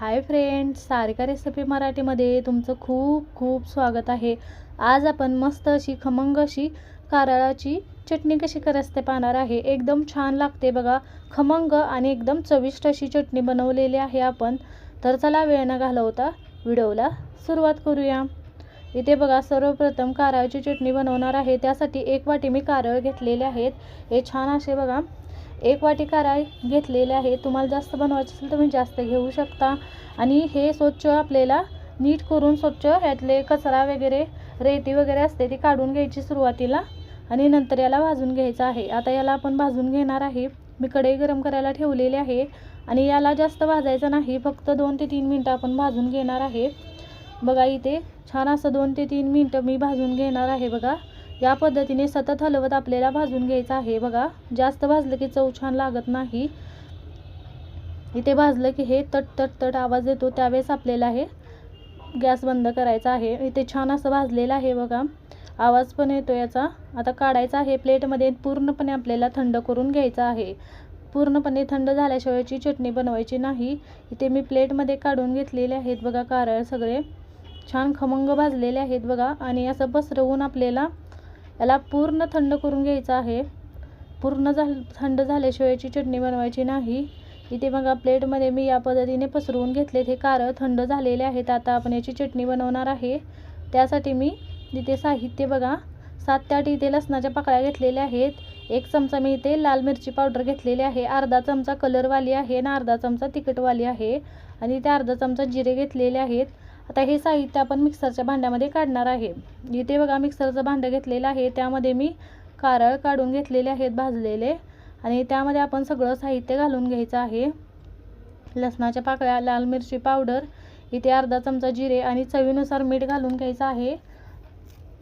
Hi friends Sarika recipe मराठीमध्ये तुमचं खूप खूप स्वागत आहे. आज आपण मस्त अशी खमंग अशी कारळाची चटणी कशी करायचं ते पाहणार आहे. एकदम छान लागते बघा. खमंग आणि एकदम चविष्ट अशी चटणी बनवलेली आहे आपण. तर चला वेळ न घालवता व्हिडिओला सुरुवात करूया. इथे बघा सर्वप्रथम कारळाची चटणी बनवणार आहे. त्यासाठी एक वाटी मी कारळ घेतलेले आहेत. हे छान असे बघा एक वाटिका राय घेतलेले आहे. तुम्हाला जास्त बनवायचे असेल तुम्ही जास्त घेऊ शकता. आणि हे स्वच्छ आपल्याला नीट करून स्वच्छ ह्यातले कचरा वगैरे रेती वगैरे असते ती काढून घ्यायची सुरुवातीला आणि नंतर याला भाजून घ्यायचं आहे. आता याला आपण भाजून घेणार आहे. मी कढई गरम करायला ठेवलेली आहे आणि याला जास्त भाजायचं नाही. फक्त दोन ते तीन मिनटं आपण भाजून घेणार आहे. बघा इथे छान असं दोन ते तीन मिनटं मी भाजून घेणार आहे बघा. या पद्धतीने सतत हलवत आपल्याला भाजून घ्यायचं आहे. बघा जास्त भाजलं की चव छान लागत नाही. इथे भाजलं की हे तट तट तट आवाज येतो त्यावेळेस आपल्याला हे गॅस बंद करायचा आहे. इथे छान असं भाजलेलं आहे बघा. आवाज पण येतो याचा. आता काढायचा आहे प्लेटमध्ये पूर्णपणे आपल्याला थंड करून घ्यायचा आहे. पूर्णपणे थंड झाल्याशिवायची चटणी बनवायची नाही. इथे मी प्लेटमध्ये काढून घेतलेले आहेत बघा कारळ सगळे. छान खमंग भाजलेले आहेत बघा. आणि असं पसरवून आपल्याला याला पूर्ण थंड करून घ्यायचं आहे. पूर्ण झाल थंड झाल्याशिवायची चटणी बनवायची नाही. इथे बघा प्लेटमध्ये मी या पद्धतीने पसरवून घेतले हे कारं थंड झालेले आहेत. आता आपण याची चटणी बनवणार आहे. त्यासाठी मी इथे साहित्य बघा सात ते आठ इथे लसणाच्या पाकळ्या घेतलेल्या आहेत. एक चमचा मी इथे लाल मिरची पावडर घेतलेली आहे. अर्धा चमचा कलरवाली आहे आणि अर्धा चमचा तिखटवाली आहे. आणि इथे अर्धा चमचा जिरे घेतलेले आहेत. आता हे साहित्य आपण मिक्सरच्या भांड्यामध्ये काढणार आहे. इथे बघा मिक्सरचं भांडं घेतलेलं आहे. त्यामध्ये मी कारळ काढून घेतलेले आहेत भाजलेले. आणि त्यामध्ये आपण सगळं साहित्य घालून घ्यायचं आहे. लसणाच्या पाकळ्या लाल मिरची पावडर इथे अर्धा चमचा जिरे आणि चवीनुसार मीठ घालून घ्यायचं आहे.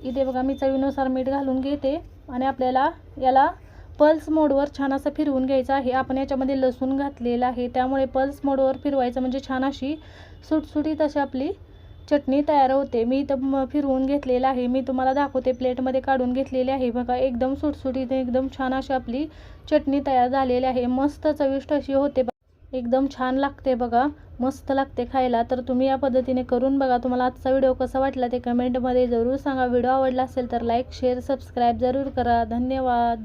इथे बघा मी चवीनुसार मीठ घालून घेते. आणि आपल्याला याला पल्स मोडवर छान असं फिरवून घ्यायचं आहे. आपण याच्यामध्ये लसूण घातलेलं आहे. त्यामुळे पल्स मोडवर फिरवायचं म्हणजे छान अशी सुटसुटीत अशी आपली चटणी तयार होते. मी इथं फिरवून घेतलेलं आहे. मी तुम्हाला दाखवते. प्लेटमध्ये काढून घेतलेली आहे. बघा एकदम सुटसुटीत एकदम छान अशी आपली चटणी तयार झालेली आहे. मस्त चविष्ट अशी होते. एकदम छान लागते बघा. मस्त लागते खायला. तर तुम्ही या पद्धतीने करून बघा. तुम्हाला आजचा व्हिडिओ कसा वाटला ते कमेंटमध्ये जरूर सांगा. व्हिडिओ आवडला असेल तर लाईक शेअर सबस्क्राईब जरूर करा. धन्यवाद.